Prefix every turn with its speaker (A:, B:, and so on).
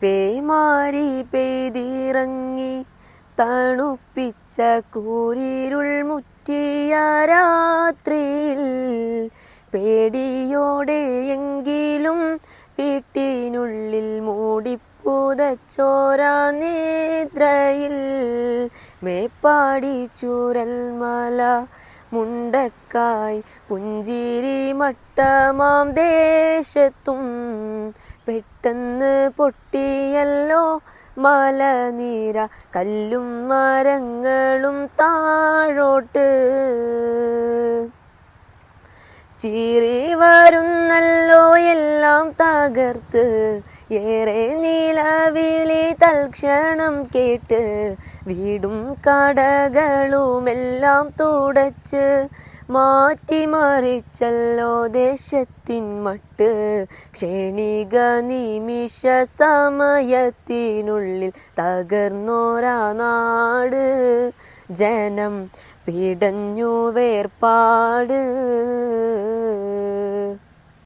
A: പേമാരി പെയ്തിറങ്ങി തണുപ്പിച്ച കൂരിരുൾ മുറ്റിയ രാത്രിയിൽ പേടിയോടെയെങ്കിലും വീട്ടിനുള്ളിൽ മൂടിപ്പുതച്ചോരാ നിദ്രയിൽ മേപ്പാടി ചൂരൽമല മുണ്ടക്കായി പുഞ്ചിരി മട്ടമാം ദേശത്തും പെട്ടെന്ന് പൊട്ടിയല്ലോ മലനീര കല്ലും മരങ്ങളും താഴോട്ട്. ചീറി വരുന്നല്ലോ എല്ലാം തകർത്ത് ഏറെ നിലവിളി തൽക്ഷണം കേട്ട് വീടും കടകളുമെല്ലാം തുടച്ച് മാറ്റിമറിച്ചല്ലോ ദേശത്തിൻ മട്ട്. ക്ഷണിക നിമിഷ സമയത്തിനുള്ളിൽ തകർന്നോരാ നാട്. ജനം പിടഞ്ഞു വേർപാട്.